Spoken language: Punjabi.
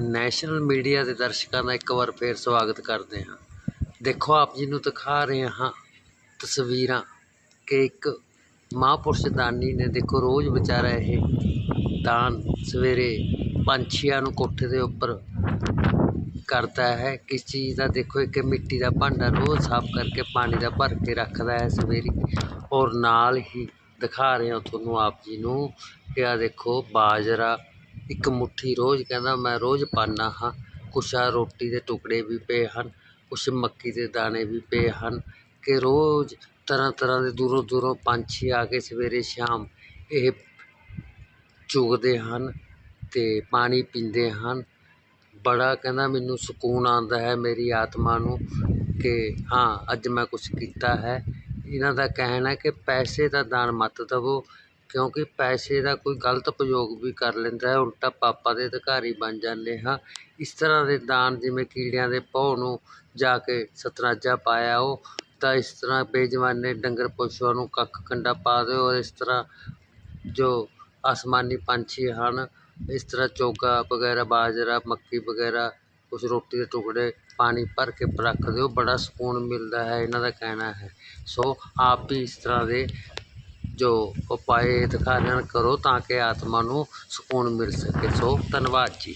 ਨੈਸ਼ਨਲ ਮੀਡੀਆ ਦੇ ਦਰਸ਼ਕਾਂ ਦਾ ਇੱਕ ਵਾਰ ਫੇਰ ਸਵਾਗਤ ਕਰਦੇ ਹਾਂ। ਦੇਖੋ, ਆਪ ਜੀ ਨੂੰ ਦਿਖਾ ਰਹੇ ਹਾਂ ਤਸਵੀਰਾਂ ਕਿ ਇੱਕ ਮਹਾਂਪੁਰਸ਼ ਦਾਨੀ ਨੇ ਦੇਖੋ, ਰੋਜ਼ ਵਿਚਾਰਾ ਇਹ ਦਾਨ ਸਵੇਰੇ ਪੰਛੀਆਂ ਨੂੰ ਕੋਠੇ ਦੇ ਉੱਪਰ ਕਰਦਾ ਹੈ। ਕਿਸ ਚੀਜ਼ ਦਾ ਦੇਖੋ, ਇੱਕ ਮਿੱਟੀ ਦਾ ਭਾਂਡਾ ਰੋਜ਼ ਸਾਫ਼ ਕਰਕੇ ਪਾਣੀ ਦਾ ਭਰ ਕੇ ਰੱਖਦਾ ਹੈ ਸਵੇਰੇ। ਔਰ ਨਾਲ ਹੀ ਦਿਖਾ ਰਹੇ ਹਾਂ ਤੁਹਾਨੂੰ ਆਪ ਜੀ ਨੂੰ ਕਿ ਆ ਦੇਖੋ, ਬਾਜਰਾ ਇੱਕ ਮੁੱਠੀ ਰੋਜ਼ ਕਹਿੰਦਾ, ਮੈਂ ਰੋਜ਼ ਪਾਉਂਦਾ ਹਾਂ। ਕੁਛ ਆਹ ਰੋਟੀ ਦੇ ਟੁਕੜੇ ਵੀ ਪਏ ਹਨ, ਕੁਛ ਮੱਕੀ ਦੇ ਦਾਣੇ ਵੀ ਪਏ ਹਨ ਕਿ ਰੋਜ਼ ਤਰ੍ਹਾਂ ਤਰ੍ਹਾਂ ਦੇ ਦੂਰੋਂ ਦੂਰੋਂ ਪੰਛੀ ਆ ਕੇ ਸਵੇਰੇ ਸ਼ਾਮ ਇਹ ਚੁਗਦੇ ਹਨ ਅਤੇ ਪਾਣੀ ਪੀਂਦੇ ਹਨ। ਬੜਾ ਕਹਿੰਦਾ, ਮੈਨੂੰ ਸਕੂਨ ਆਉਂਦਾ ਹੈ ਮੇਰੀ ਆਤਮਾ ਨੂੰ ਕਿ ਹਾਂ, ਅੱਜ ਮੈਂ ਕੁਛ ਕੀਤਾ ਹੈ। ਇਹਨਾਂ ਦਾ ਕਹਿਣਾ ਕਿ ਪੈਸੇ ਦਾ ਦਾਨ ਮਤ ਦੇਵੋ ਕਿਉਂਕਿ ਪੈਸੇ ਦਾ ਕੋਈ ਗਲਤ ਉਪਯੋਗ ਵੀ ਕਰ ਲੈਂਦਾ ਹੈ। ਉਲਟਾ ਪਾਪਾਂ ਦੇ ਅਧਿਕਾਰੀ ਬਣ ਜਾਂਦੇ ਹਾਂ। ਇਸ ਤਰ੍ਹਾਂ ਦੇ ਦਾਨ ਜਿਵੇਂ ਕੀੜਿਆਂ ਦੇ ਭੌਂ ਨੂੰ ਜਾ ਕੇ ਸਤਨਾਜਾ ਪਾਇਆ, ਉਹ ਤਾਂ ਇਸ ਤਰ੍ਹਾਂ ਬੇਜ਼ੁਬਾਨੇ ਡੰਗਰ ਪਸ਼ੂਆਂ ਨੂੰ ਕੱਖ ਕੰਡਾ ਪਾ ਦਿਓ ਔਰ ਇਸ ਤਰ੍ਹਾਂ ਜੋ ਆਸਮਾਨੀ ਪੰਛੀ ਹਨ, ਇਸ ਤਰ੍ਹਾਂ ਚੋਗਾ ਵਗੈਰਾ, ਬਾਜਰਾ, ਮੱਕੀ ਵਗੈਰਾ, ਕੁਛ ਰੋਟੀ ਦੇ ਟੁਕੜੇ ਪਾਣੀ ਭਰ ਕੇ ਰੱਖ ਦਿਓ। ਬੜਾ ਸਕੂਨ ਮਿਲਦਾ ਹੈ, ਇਹਨਾਂ ਦਾ ਕਹਿਣਾ ਹੈ। ਸੋ ਆਪ ਵੀ ਇਸ ਤਰ੍ਹਾਂ ਦੇ ਜੋ ਉਪਾਏ ਦਿਖਾ ਰਹੇ ਹਨ ਕਰੋ ਤਾਂ ਕਿ ਆਤਮਾ ਨੂੰ ਸਕੂਨ ਮਿਲ ਸਕੇ। ਸੋ ਧੰਨਵਾਦ ਜੀ।